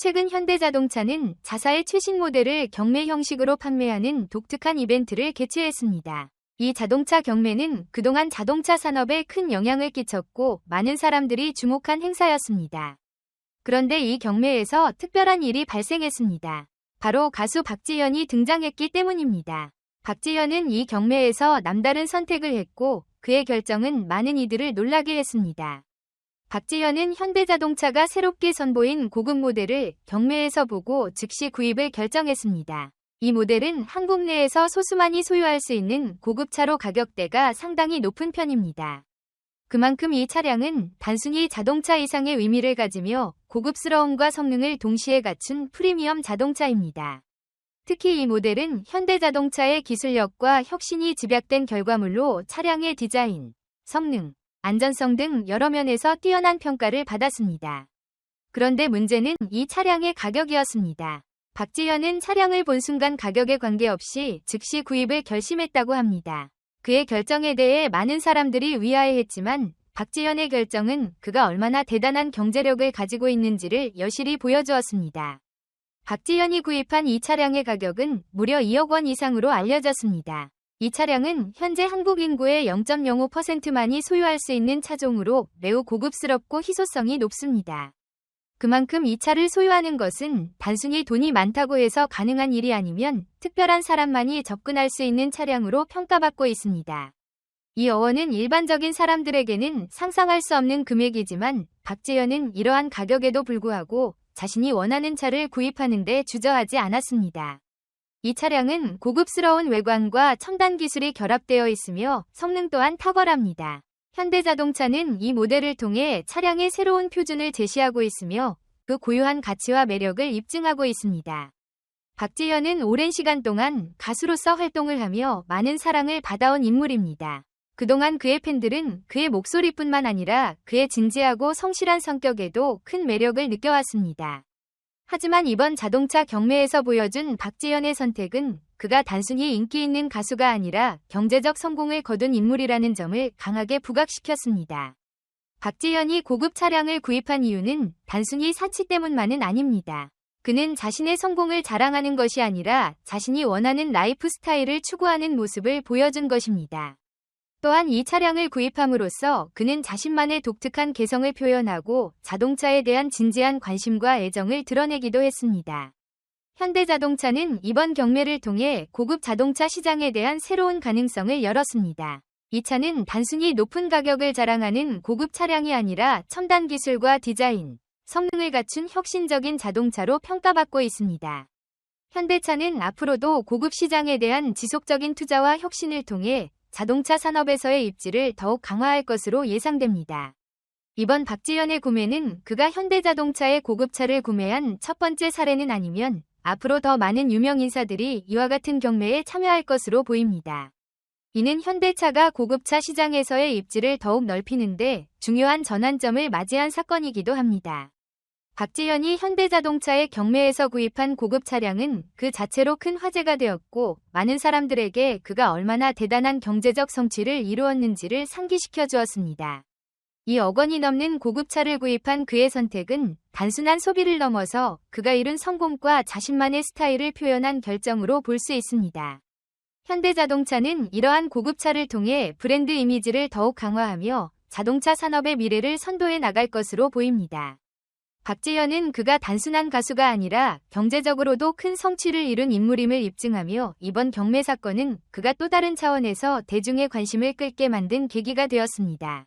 최근 현대자동차는 자사의 최신 모델을 경매 형식으로 판매하는 독특한 이벤트를 개최했습니다. 이 자동차 경매는 그동안 자동차 산업에 큰 영향을 끼쳤고 많은 사람들이 주목한 행사였습니다. 그런데 이 경매에서 특별한 일이 발생했습니다. 바로 가수 박지현이 등장했기 때문입니다. 박지현은 이 경매에서 남다른 선택을 했고 그의 결정은 많은 이들을 놀라게 했습니다. 박지현은 현대자동차가 새롭게 선보인 고급 모델을 경매에서 보고 즉시 구입을 결정했습니다. 이 모델은 한국 내에서 소수만이 소유할 수 있는 고급차로 가격대가 상당히 높은 편입니다. 그만큼 이 차량은 단순히 자동차 이상의 의미를 가지며 고급스러움과 성능을 동시에 갖춘 프리미엄 자동차입니다. 특히 이 모델은 현대자동차의 기술력과 혁신이 집약된 결과물로 차량의 디자인, 성능, 안전성 등 여러 면에서 뛰어난 평가를 받았습니다. 그런데 문제는 이 차량의 가격이었습니다. 박지현은 차량을 본 순간 가격에 관계없이 즉시 구입을 결심했다고 합니다. 그의 결정에 대해 많은 사람들이 위아해했지만 박지현의 결정은 그가 얼마나 대단한 경제력을 가지고 있는지를 여실히 보여주었습니다. 박지현이 구입한 이 차량의 가격은 무려 2억 원 이상으로 알려졌습니다. 이 차량은 현재 한국 인구의 0.05%만이 소유할 수 있는 차종으로 매우 고급스럽고 희소성이 높습니다. 그만큼 이 차를 소유하는 것은 단순히 돈이 많다고 해서 가능한 일이 아니면 특별한 사람만이 접근할 수 있는 차량으로 평가받고 있습니다. 이 어원은 일반적인 사람들에게는 상상할 수 없는 금액이지만 박재현은 이러한 가격에도 불구하고 자신이 원하는 차를 구입하는데 주저하지 않았습니다. 이 차량은 고급스러운 외관과 첨단 기술이 결합되어 있으며 성능 또한 탁월합니다. 현대자동차는 이 모델을 통해 차량의 새로운 표준을 제시하고 있으며 그 고유한 가치와 매력을 입증하고 있습니다. 박지현은 오랜 시간 동안 가수로서 활동을 하며 많은 사랑을 받아온 인물입니다. 그동안 그의 팬들은 그의 목소리뿐만 아니라 그의 진지하고 성실한 성격에도 큰 매력을 느껴왔습니다. 하지만 이번 자동차 경매에서 보여준 박지현의 선택은 그가 단순히 인기 있는 가수가 아니라 경제적 성공을 거둔 인물이라는 점을 강하게 부각시켰습니다. 박지현이 고급 차량을 구입한 이유는 단순히 사치 때문만은 아닙니다. 그는 자신의 성공을 자랑하는 것이 아니라 자신이 원하는 라이프 스타일을 추구하는 모습을 보여준 것입니다. 또한 이 차량을 구입함으로써 그는 자신만의 독특한 개성을 표현하고 자동차에 대한 진지한 관심과 애정을 드러내기도 했습니다. 현대자동차는 이번 경매를 통해 고급 자동차 시장에 대한 새로운 가능성을 열었습니다. 이 차는 단순히 높은 가격을 자랑하는 고급 차량이 아니라 첨단 기술과 디자인, 성능을 갖춘 혁신적인 자동차로 평가받고 있습니다. 현대차는 앞으로도 고급 시장에 대한 지속적인 투자와 혁신을 통해 자동차 산업에서의 입지를 더욱 강화할 것으로 예상됩니다. 이번 박지현의 구매는 그가 현대자동차의 고급차를 구매한 첫 번째 사례는 아니면 앞으로 더 많은 유명 인사들이 이와 같은 경매에 참여할 것으로 보입니다. 이는 현대차가 고급차 시장에서의 입지를 더욱 넓히는데 중요한 전환점을 맞이한 사건이기도 합니다. 박지현이 현대자동차의 경매에서 구입한 고급 차량은 그 자체로 큰 화제가 되었고 많은 사람들에게 그가 얼마나 대단한 경제적 성취를 이루었는지를 상기시켜 주었습니다. 이 억 원이 넘는 고급차를 구입한 그의 선택은 단순한 소비를 넘어서 그가 이룬 성공과 자신만의 스타일을 표현한 결정으로 볼 수 있습니다. 현대자동차는 이러한 고급차를 통해 브랜드 이미지를 더욱 강화하며 자동차 산업의 미래를 선도해 나갈 것으로 보입니다. 박지현은 그가 단순한 가수가 아니라 경제적으로도 큰 성취를 이룬 인물임을 입증하며 이번 경매 사건은 그가 또 다른 차원에서 대중의 관심을 끌게 만든 계기가 되었습니다.